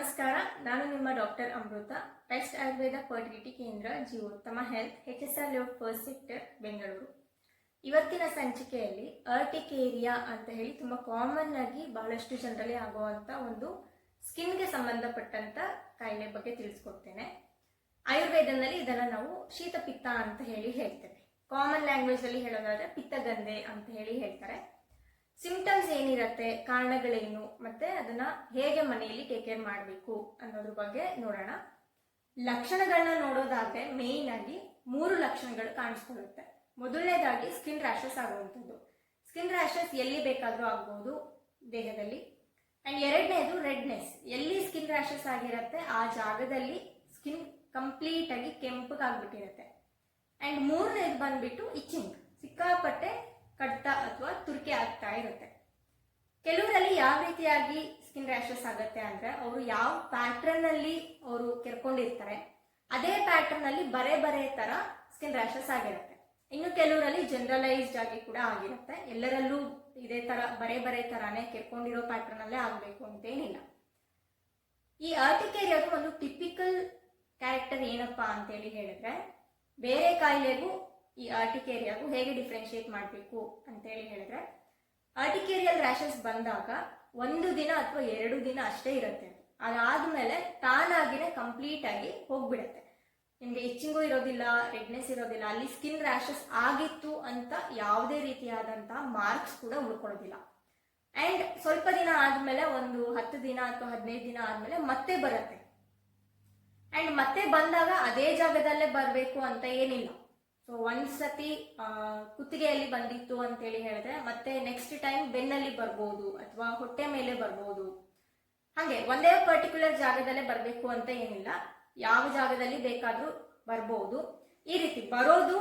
ನಮಸ್ಕಾರ, ನಾನು ನಿಮ್ಮ doctor Amrita. Best Ayurveda fertility ಕೇಂದ್ರ Jeevottama health, H S R layout first sector, Bengaluru. ಇವತ್ತಿನ ಸಂಚಿಕೆಯಲ್ಲಿ ಅರ್ಟಿಕೇರಿಯಾ ಅಂತ ಹೇಳಿ ತುಂಬ ಕಾಮನ್ ಆಗಿ ಬಹಳಷ್ಟು ಜನರಲ್ಲಿ ಆಗುವಂಥ ಒಂದು ಸ್ಕಿನ್ಗೆ ಸಂಬಂಧಪಟ್ಟಂತ ಕಾಯಿಲೆ ಬಗ್ಗೆ ತಿಳಿಸ್ಕೊಡ್ತೇನೆ. ಆಯುರ್ವೇದನಲ್ಲಿ ಇದನ್ನು ನಾವು ಶೀತ ಪಿತ್ತ ಅಂತ ಹೇಳಿ ಹೇಳ್ತೇವೆ. ಕಾಮನ್ ಲ್ಯಾಂಗ್ವೇಜ್ ಅಲ್ಲಿ ಹೇಳೋದಾದ್ರೆ ಪಿತ್ತಗಂಧೆ ಅಂತ ಹೇಳಿ ಹೇಳ್ತಾರೆ. ಸಿಂಪ್ಟಮ್ಸ್ ಏನಿರತ್ತೆ, ಕಾರಣಗಳೇನು, ಮತ್ತೆ ಅದನ್ನ ಹೇಗೆ ಮನೆಯಲ್ಲಿ ಟೇಕ್ ಕೇರ್ ಮಾಡಬೇಕು ಅನ್ನೋದ್ರ ಬಗ್ಗೆ ನೋಡೋಣ. ಲಕ್ಷಣಗಳನ್ನ ನೋಡೋದಾದ್ರೆ ಮೇಯ್ನ್ ಆಗಿ ಮೂರು ಲಕ್ಷಣಗಳು ಕಾಣಿಸ್ಕೊಳ್ಳುತ್ತೆ. ಮೊದಲನೇದಾಗಿ ಸ್ಕಿನ್ ರ್ಯಾಷಸ್ ಆಗುವಂಥದ್ದು. ಸ್ಕಿನ್ ರ್ಯಾಷಸ್ ಎಲ್ಲಿ ಬೇಕಾದರೂ ಆಗ್ಬೋದು ದೇಹದಲ್ಲಿ. ಅಂಡ್ ಎರಡನೇದು ರೆಡ್ನೆಸ್ ಎಲ್ಲಿ ಸ್ಕಿನ್ ರ್ಯಾಷಸ್ ಆಗಿರುತ್ತೆ, ಆ ಜಾಗದಲ್ಲಿ ಸ್ಕಿನ್ ಕಂಪ್ಲೀಟ್ ಆಗಿ ಕೆಂಪಗಾಗ್ಬಿಟ್ಟಿರುತ್ತೆ. ಅಂಡ್ ಮೂರನೇದು ಬಂದ್ಬಿಟ್ಟು ಇಚ್ಚಿಂಗ್ ಸಿಕ್ಕಾಪಟ್ಟೆ ಕಡ್ತ ಅಥವಾ ತುರ್ಕೆ ಆಗ್ತಾ ಇರುತ್ತೆ. ಕೆಲವರಲ್ಲಿ ಯಾವ ರೀತಿಯಾಗಿ ಸ್ಕಿನ್ ರ್ಯಾಷಸ್ ಆಗುತ್ತೆ ಅಂದ್ರೆ ಅವರು ಯಾವ ಪ್ಯಾಟರ್ನ್ ಅಲ್ಲಿ ಅವರು ಕೆರ್ಕೊಂಡಿರ್ತಾರೆ, ಅದೇ ಪ್ಯಾಟರ್ನ್ ಅಲ್ಲಿ ಬರೆ ಬರೆ ತರ ಸ್ಕಿನ್ ರ್ಯಾಷಸ್ ಆಗಿರುತ್ತೆ. ಇನ್ನು ಕೆಲವರಲ್ಲಿ ಜನರಲೈಸ್ಡ್ ಆಗಿ ಕೂಡ ಆಗಿರುತ್ತೆ. ಎಲ್ಲರಲ್ಲೂ ಇದೇ ತರ ಬರೆ ಬರೆ ತರಾನೇ ಕೆರ್ಕೊಂಡಿರೋ ಪ್ಯಾಟರ್ನ್ ಅಲ್ಲೇ ಆಗಬೇಕು ಅಂತೇನಿಲ್ಲ. ಈ ಅರ್ಟಿಕೇರಿಯಾದ ಒಂದು ಟಿಪಿಕಲ್ ಕ್ಯಾರೆಕ್ಟರ್ ಏನಪ್ಪಾ ಅಂತೇಳಿ ಹೇಳಿದ್ರೆ, ಬೇರೆ ಕಾಯಿಲೆಗೂ ಈ ಆರ್ಟಿಕೇರಿಯಾಗೂ ಹೇಗೆ ಡಿಫ್ರೆನ್ಶಿಯೇಟ್ ಮಾಡಬೇಕು ಅಂತೇಳಿ ಹೇಳಿದ್ರೆ ಆರ್ಟಿಕೇರಿಯಲ್ ರ್ಯಾಷಸ್ ಬಂದಾಗ ಒಂದು ದಿನ ಅಥವಾ ಎರಡು ದಿನ ಅಷ್ಟೇ ಇರುತ್ತೆ. ಅದು. ಅದಾದ್ಮೇಲೆ ತಾನಾಗಿನೇ ಕಂಪ್ಲೀಟ್ ಆಗಿ ಹೋಗ್ಬಿಡುತ್ತೆ. ನಿಮ್ಗೆ ಇಚ್ಚಿಂಗು ಇರೋದಿಲ್ಲ ರೆಡ್ನೆಸ್ ಇರೋದಿಲ್ಲ, ಅಲ್ಲಿ ಸ್ಕಿನ್ ರ್ಯಾಷಸ್ ಆಗಿತ್ತು ಅಂತ ಯಾವುದೇ ರೀತಿಯಾದಂತಹ ಮಾರ್ಕ್ಸ್ ಕೂಡ ಉಳ್ಕೊಳ್ಳೋದಿಲ್ಲ. ಅಂಡ್ ಸ್ವಲ್ಪ ದಿನ ಆದ್ಮೇಲೆ ಒಂದು ಹತ್ತು ದಿನ ಅಥವಾ ಹದಿನೈದು ದಿನ ಆದ್ಮೇಲೆ ಮತ್ತೆ ಬರುತ್ತೆ. ಅಂಡ್ ಮತ್ತೆ ಬಂದಾಗ ಅದೇ ಜಾಗದಲ್ಲೇ ಬರಬೇಕು ಅಂತ ಏನಿಲ್ಲ. ಸೊ ಒಂದ್ಸತಿ ಕುತ್ತಿಗೆಯಲ್ಲಿ ಬಂದಿತ್ತು ಅಂತೇಳಿ ಹೇಳಿದ್ರೆ, ಮತ್ತೆ ನೆಕ್ಸ್ಟ್ ಟೈಮ್ ಬೆನ್ನಲ್ಲಿ ಬರ್ಬೋದು ಅಥವಾ ಹೊಟ್ಟೆ ಮೇಲೆ ಬರ್ಬೋದು. ಹಾಗೆ ಒಂದೇ ಪರ್ಟಿಕ್ಯುಲರ್ ಜಾಗದಲ್ಲೇ ಬರಬೇಕು ಅಂತ ಏನಿಲ್ಲ. ಯಾವ ಜಾಗದಲ್ಲಿ ಬೇಕಾದ್ರೂ ಬರ್ಬೋದು. ಈ ರೀತಿ ಬರೋದು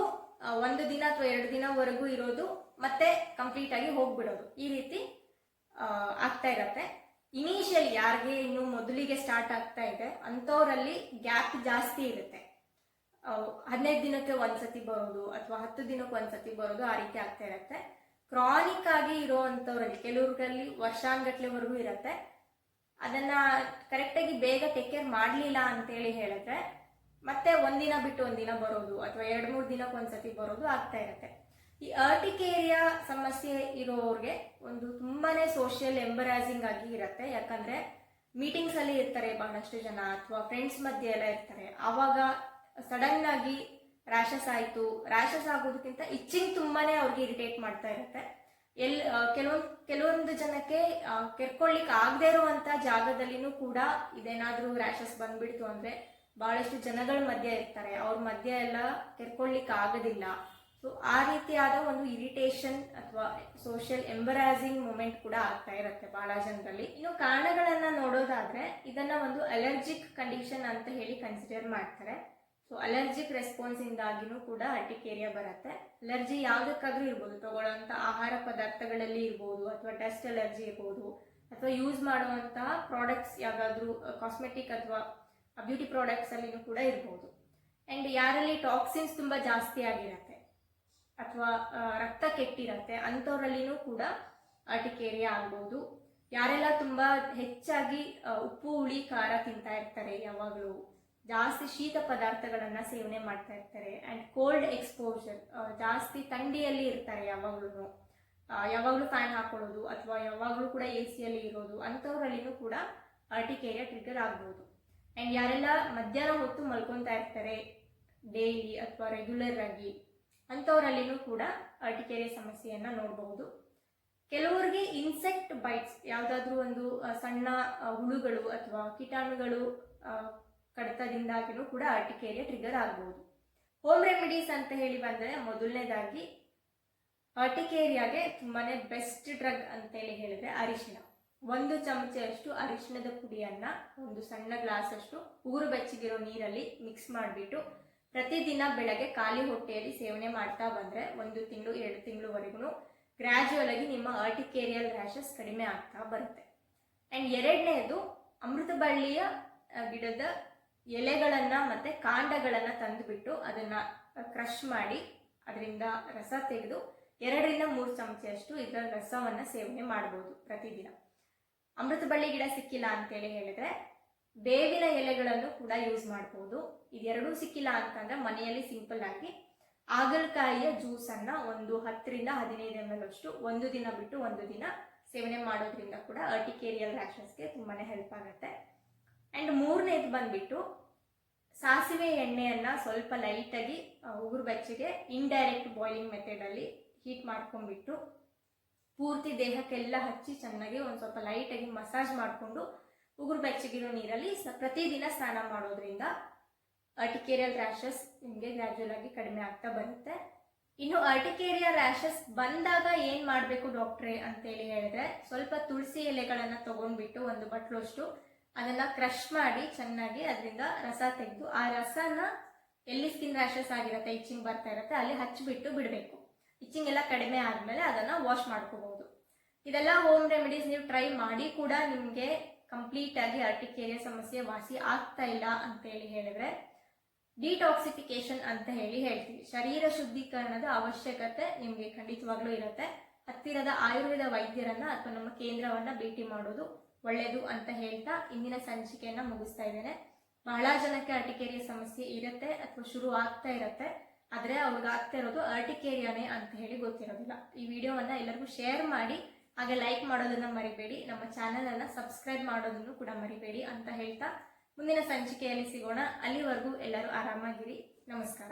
ಒಂದು ದಿನ ಅಥವಾ ಎರಡು ದಿನವರೆಗೂ ಇರೋದು, ಮತ್ತೆ ಕಂಪ್ಲೀಟ್ ಆಗಿ ಹೋಗ್ಬಿಡೋದು. ಈ ರೀತಿ ಆಗ್ತಾ ಇರತ್ತೆ. ಇನಿಷಿಯಲ್ ಯಾರಿಗೆ ಇನ್ನು ಮೊದಲಿಗೆ ಸ್ಟಾರ್ಟ್ ಆಗ್ತಾ ಇದೆ, ಅಂಥವರಲ್ಲಿ ಗ್ಯಾಪ್ ಜಾಸ್ತಿ ಇರುತ್ತೆ. ಹದಿನೈದು ದಿನಕ್ಕೆ ಒಂದ್ಸತಿ ಬರೋದು ಅಥವಾ ಹತ್ತು ದಿನಕ್ಕೆ ಒಂದ್ಸತಿ ಬರೋದು ಆ ರೀತಿ ಆಗ್ತಾ ಇರುತ್ತೆ. ಕ್ರಾನಿಕ್ ಆಗಿ ಇರೋವಂಥವ್ರಲ್ಲಿ ಕೆಲವ್ರಲ್ಲಿ ವರ್ಷಾನ್ಗಟ್ಲೆವರೆಗೂ ಇರುತ್ತೆ. ಅದನ್ನ ಕರೆಕ್ಟಾಗಿ ಬೇಗ ಟೇಕ್ ಕೇರ್ ಮಾಡಲಿಲ್ಲ ಅಂತೇಳಿ ಹೇಳಿದ್ರೆ ಮತ್ತೆ ಒಂದಿನ ಬಿಟ್ಟು ಒಂದಿನ ಬರೋದು ಅಥವಾ ಎರಡು, ಮೂರು ದಿನಕ್ಕೆ ಒಂದ್ಸತಿ ಬರೋದು ಆಗ್ತಾ ಇರುತ್ತೆ. ಈ ಅರ್ಟಿಕೇರಿಯಾ ಸಮಸ್ಯೆ ಇರೋರಿಗೆ ಒಂದು ತುಂಬಾನೇ ಸೋಷಿಯಲ್ ಎಂಬರಾಸಿಂಗ್ ಆಗಿ ಇರುತ್ತೆ. ಯಾಕಂದ್ರೆ ಮೀಟಿಂಗ್ಸ್ ಅಲ್ಲಿ ಇರ್ತಾರೆ ಬಹಳಷ್ಟು ಜನ ಅಥವಾ ಫ್ರೆಂಡ್ಸ್ ಮಧ್ಯೆ ಎಲ್ಲ ಇರ್ತಾರೆ. ಆವಾಗ ಸಡನ್ ಆಗಿ ರ್ಯಾಷಸ್ ಆಯಿತು. ರ್ಯಾಷಸ್ ಆಗೋದಕ್ಕಿಂತ ಇಚ್ಚಿಂಗ್ ತುಂಬಾನೇ ಅವ್ರಿಗೆ ಇರಿಟೇಟ್ ಮಾಡ್ತಾ ಇರುತ್ತೆ. ಎಲ್ ಕೆಲವೊಂದು ಕೆಲವೊಂದು ಜನಕ್ಕೆ ಕೆರ್ಕೊಳ್ಳಿಕ್ ಆಗದೆ ಇರುವಂತ ಜಾಗದಲ್ಲಿನೂ ಕೂಡ ಇದೇನಾದ್ರೂ ರ್ಯಾಷಸ್ ಬಂದ್ಬಿಡ್ತು ಅಂದ್ರೆ ಬಹಳಷ್ಟು ಜನಗಳ ಮಧ್ಯೆ ಇರ್ತಾರೆ. ಅವ್ರ ಮಧ್ಯೆ ಎಲ್ಲ ಕೆರ್ಕೊಳ್ಳಿಕ್ ಆಗೋದಿಲ್ಲ. ಸೊ ಆ ರೀತಿಯಾದ ಒಂದು ಇರಿಟೇಷನ್ ಅಥವಾ ಸೋಷಿಯಲ್ ಎಂಬರಾಸಿಂಗ್ ಮೂಮೆಂಟ್ ಕೂಡ ಆಗ್ತಾ ಇರುತ್ತೆ ಬಹಳ ಜನರಲ್ಲಿ. ಇನ್ನು ಕಾರಣಗಳನ್ನ ನೋಡೋದಾದ್ರೆ ಇದನ್ನ ಒಂದು ಅಲರ್ಜಿಕ್ ಕಂಡೀಷನ್ ಅಂತ ಹೇಳಿ ಕನ್ಸಿಡರ್ ಮಾಡ್ತಾರೆ. ಸೊ ಅಲರ್ಜಿಕ್ ರೆಸ್ಪಾನ್ಸ್ ಇಂದಾಗಿನೂ ಕೂಡ ಅರ್ಟಿಕೇರಿಯಾ ಬರುತ್ತೆ. ಅಲರ್ಜಿ ಯಾವುದಕ್ಕಾದ್ರೂ ಇರ್ಬೋದು. ತಗೊಳ್ಳೋಂಥ ಆಹಾರ ಪದಾರ್ಥಗಳಲ್ಲಿ ಇರ್ಬೋದು ಅಥವಾ ಡಸ್ಟ್ ಅಲರ್ಜಿ ಇರ್ಬೋದು ಅಥವಾ ಯೂಸ್ ಮಾಡುವಂತಹ ಪ್ರಾಡಕ್ಟ್ಸ್ ಯಾವುದಾದ್ರೂ ಕಾಸ್ಮೆಟಿಕ್ ಅಥವಾ ಬ್ಯೂಟಿ ಪ್ರಾಡಕ್ಟ್ಸ್ ಅಲ್ಲಿನೂ ಕೂಡ ಇರ್ಬೋದು. ಅಂಡ್ ಯಾರಲ್ಲಿ ಟಾಕ್ಸಿನ್ಸ್ ತುಂಬಾ ಜಾಸ್ತಿ ಆಗಿರತ್ತೆ ಅಥವಾ ರಕ್ತ ಕೆಟ್ಟಿರತ್ತೆ ಅಂಥವ್ರಲ್ಲಿನೂ ಕೂಡ ಅರ್ಟಿಕೇರಿಯಾ ಆಗ್ಬೋದು. ಯಾರೆಲ್ಲ ತುಂಬಾ ಹೆಚ್ಚಾಗಿ ಉಪ್ಪು, ಹುಳಿ, ಖಾರ ತಿಂತಾ ಇರ್ತಾರೆ ಯಾವಾಗಲೂ ಜಾಸ್ತಿ ಶೀತ ಪದಾರ್ಥಗಳನ್ನು ಸೇವನೆ ಮಾಡ್ತಾ ಇರ್ತಾರೆ ಅಂಡ್ ಕೋಲ್ಡ್ ಎಕ್ಸ್ಪೋಜರ್ ಜಾಸ್ತಿ ಥಂಡಿಯಲ್ಲಿ ಇರ್ತಾರೆ ಯಾವಾಗ್ಲೂ ಯಾವಾಗಲೂ ಫ್ಯಾನ್ ಹಾಕೊಳ್ಳೋದು ಅಥವಾ ಯಾವಾಗಲೂ ಕೂಡ ಎ ಸಿಯಲ್ಲಿ ಇರೋದು ಅಂಥವ್ರಲ್ಲಿನೂ ಕೂಡ ಅರ್ಟಿಕೇರಿಯಾ ಟ್ರಿಗರ್ ಆಗ್ಬೋದು. ಅಂಡ್ ಯಾರೆಲ್ಲ ಮಧ್ಯಾಹ್ನ ಹೊತ್ತು ಮಲ್ಕೊತಾ ಇರ್ತಾರೆ ಡೈಲಿ ಅಥವಾ ರೆಗ್ಯುಲರ್ ಆಗಿ ಅಂಥವರಲ್ಲಿಯೂ ಕೂಡ ಅರ್ಟಿಕೇರಿಯಾ ಸಮಸ್ಯೆಯನ್ನು ನೋಡಬಹುದು. ಕೆಲವರಿಗೆ ಇನ್ಸೆಕ್ಟ್ ಬೈಟ್ಸ್ ಯಾವುದಾದ್ರೂ ಒಂದು ಸಣ್ಣ ಹುಳುಗಳು ಅಥವಾ ಕೀಟಾಣುಗಳು ಆ, ಕಡಿತದಿಂದಾಗಿನೂ ಕೂಡ ಅಟಿಕೆಯಲ್ಲಿ ಟ್ರಿಗರ್ ಆಗಬಹುದು ಹೋಮ್ ರೆಮಿಡೀಸ್ ಅಂತ ಹೇಳಿ ಬಂದರೆ ಮೊದಲನೇದಾಗಿ ಅರ್ಟಿಕೇರಿಯಾಗೆ ತುಂಬಾನೇ ಬೆಸ್ಟ್ ಡ್ರಗ್ ಅಂತೇಳಿ ಹೇಳಿದ್ರೆ ಅರಿಶಿಣ. ಒಂದು ಚಮಚೆಯಷ್ಟು ಅರಿಶಿಣದ ಪುಡಿಯನ್ನ ಒಂದು ಸಣ್ಣ ಗ್ಲಾಸ್ ಅಷ್ಟು ಉಗುರು ಬೆಚ್ಚಗಿರೋ ನೀರಲ್ಲಿ ಮಿಕ್ಸ್ ಮಾಡಿಬಿಟ್ಟು ಪ್ರತಿದಿನ ಬೆಳಗ್ಗೆ ಖಾಲಿ ಹೊಟ್ಟೆಯಲ್ಲಿ ಸೇವನೆ ಮಾಡ್ತಾ ಬಂದರೆ ಒಂದು ತಿಂಗಳು ಎರಡು ತಿಂಗಳವರೆಗೂ ಗ್ರ್ಯಾಜುವಲ್ ಆಗಿ ನಿಮ್ಮ ಆರ್ಟಿಕೇರಿಯಲ್ ರ್ಯಾಶಸ್ ಕಡಿಮೆ ಆಗ್ತಾ ಬರುತ್ತೆ. ಆ್ಯಂಡ್ ಎರಡನೇದು ಅಮೃತ ಬಳ್ಳಿಯ ಗಿಡದ ಎಲೆಗಳನ್ನ ಮತ್ತೆ ಕಾಂಡಗಳನ್ನ ತಂದುಬಿಟ್ಟು ಅದನ್ನ ಕ್ರಷ್ ಮಾಡಿ ಅದರಿಂದ ರಸ ತೆಗೆದು ಎರಡರಿಂದ ಮೂರು ಚಮಚೆಯಷ್ಟು ಇದರ ರಸವನ್ನ ಸೇವನೆ ಮಾಡಬಹುದು ಪ್ರತಿದಿನ. ಅಮೃತ ಬಳ್ಳಿ ಗಿಡ ಸಿಕ್ಕಿಲ್ಲ ಅಂತೇಳಿ ಹೇಳಿದ್ರೆ ಬೇವಿನ ಎಲೆಗಳನ್ನು ಕೂಡ ಯೂಸ್ ಮಾಡ್ಬೋದು. ಇದೆರಡೂ ಸಿಕ್ಕಿಲ್ಲ ಅಂತಂದ್ರೆ ಮನೆಯಲ್ಲಿ ಸಿಂಪಲ್ ಆಗಿ ಆಗಲಕಾಯಿಯ ಜ್ಯೂಸನ್ನು ಒಂದು ಹತ್ತರಿಂದ ಹದಿನೈದು ಎಂ ಎಲ್ ಅಷ್ಟು ಒಂದು ದಿನ ಬಿಟ್ಟು ಒಂದು ದಿನ ಸೇವನೆ ಮಾಡೋದ್ರಿಂದ ಕೂಡ ಅರ್ಟಿಕೇರಿಯಲ್ ರ್ಯಾಷಸ್ಗೆ ತುಂಬಾ ಹೆಲ್ಪ್ ಆಗುತ್ತೆ. ಆ್ಯಂಡ್ ಮೂರನೇದು ಬಂದ್ಬಿಟ್ಟು ಸಾಸಿವೆ ಎಣ್ಣೆಯನ್ನು ಸ್ವಲ್ಪ ಲೈಟಾಗಿ ಉಗುರು ಬೆಚ್ಚಗೆ ಇಂಡೈರೆಕ್ಟ್ ಬಾಯ್ಲಿಂಗ್ ಮೆಥಡಲ್ಲಿ ಹೀಟ್ ಮಾಡ್ಕೊಂಡ್ಬಿಟ್ಟು ಪೂರ್ತಿ ದೇಹಕ್ಕೆಲ್ಲ ಹಚ್ಚಿ ಚೆನ್ನಾಗಿ ಒಂದು ಸ್ವಲ್ಪ ಲೈಟಾಗಿ ಮಸಾಜ್ ಮಾಡಿಕೊಂಡು ಉಗುರು ಬೆಚ್ಚಗಿರೋ ನೀರಲ್ಲಿ ಸ, ಪ್ರತಿದಿನ ಸ್ನಾನ ಮಾಡೋದ್ರಿಂದ ಅರ್ಟಿಕೇರಿಯಲ್ ರ್ಯಾಷಸ್ ನಿಮಗೆ ಗ್ರ್ಯಾಜುಯಲ್ ಆಗಿ ಕಡಿಮೆ ಆಗ್ತಾ ಬರುತ್ತೆ. ಇನ್ನು ಅರ್ಟಿಕೇರಿಯಲ್ ರ್ಯಾಷಸ್ ಬಂದಾಗ ಏನು ಮಾಡಬೇಕು ಡಾಕ್ಟ್ರೇ ಅಂತೇಳಿ ಹೇಳಿದ್ರೆ ಸ್ವಲ್ಪ ತುಳಸಿ ಎಲೆಗಳನ್ನು ತಗೊಂಡ್ಬಿಟ್ಟು ಒಂದು ಬಟ್ಲಷ್ಟು ಅದನ್ನ ಕ್ರಷ್ ಮಾಡಿ, ಚೆನ್ನಾಗಿ ಅದರಿಂದ ರಸ ತೆಗೆದು, ಆ ರಸನ ಎಲ್ಲಿ ಸ್ಕಿನ್ ರ್ಯಾಷಸ್ ಆಗಿರುತ್ತೆ ಇಚ್ಚಿಂಗ್ ಬರ್ತಾ ಇರುತ್ತೆ, ಅಲ್ಲಿ ಹಚ್ಚಿಬಿಟ್ಟು ಬಿಡಬೇಕು. ಇಚ್ಚಿಂಗ್ ಎಲ್ಲ ಕಡಿಮೆ ಆದಮೇಲೆ ಅದನ್ನು ವಾಶ್ ಮಾಡ್ಕೋಬಹುದು ಇದೆಲ್ಲ ಹೋಮ್ ರೆಮಿಡೀಸ್ ನೀವು ಟ್ರೈ ಮಾಡಿ ಕೂಡ ನಿಮಗೆ ಕಂಪ್ಲೀಟ್ ಆಗಿ ಅರ್ಟಿಕೇರಿಯ ಸಮಸ್ಯೆ ವಾಸಿ ಆಗ್ತಾ ಇಲ್ಲ ಅಂತೇಳಿ ಹೇಳಿದ್ರೆ ಡಿಟಾಕ್ಸಿಫಿಕೇಶನ್ ಅಂತ ಹೇಳಿ ಹೇಳ್ತೀವಿ. ಶರೀರ ಶುದ್ಧೀಕರಣದ ಅವಶ್ಯಕತೆ ನಿಮಗೆ ಖಂಡಿತವಾಗ್ಲೂ ಇರುತ್ತೆ. ಹತ್ತಿರದ ಆಯುರ್ವೇದ ವೈದ್ಯರನ್ನ ಅಥವಾ ನಮ್ಮ ಕೇಂದ್ರವನ್ನ ಭೇಟಿ ಮಾಡೋದು ಒಳ್ಳೆಯದು ಅಂತ ಹೇಳ್ತಾ ಇಂದಿನ ಸಂಚಿಕೆಯನ್ನ ಮುಗಿಸ್ತಾ ಇದ್ದೇನೆ. ಬಹಳ ಜನಕ್ಕೆ ಅರ್ಟಿಕೇರಿಯ ಸಮಸ್ಯೆ ಇರುತ್ತೆ ಅಥವಾ ಶುರು ಆಗ್ತಾ ಇರುತ್ತೆ, ಆದರೆ ಅವ್ರಿಗಾಗ್ತಾ ಇರೋದು ಅರ್ಟಿಕೇರಿಯಾನೇ ಅಂತ ಹೇಳಿ ಗೊತ್ತಿರೋದಿಲ್ಲ. ಈ ವಿಡಿಯೋವನ್ನ ಎಲ್ಲರಿಗೂ ಶೇರ್ ಮಾಡಿ, ಹಾಗೆ ಲೈಕ್ ಮಾಡೋದನ್ನ ಮರಿಬೇಡಿ, ನಮ್ಮ ಚಾನೆಲ್ ಅನ್ನ ಸಬ್ಸ್ಕ್ರೈಬ್ ಮಾಡೋದನ್ನು ಕೂಡ ಮರಿಬೇಡಿ ಅಂತ ಹೇಳ್ತಾ ಮುಂದಿನ ಸಂಚಿಕೆಯಲ್ಲಿ ಸಿಗೋಣ. ಅಲ್ಲಿವರೆಗೂ ಎಲ್ಲರೂ ಆರಾಮಾಗಿರಿ. ನಮಸ್ಕಾರ.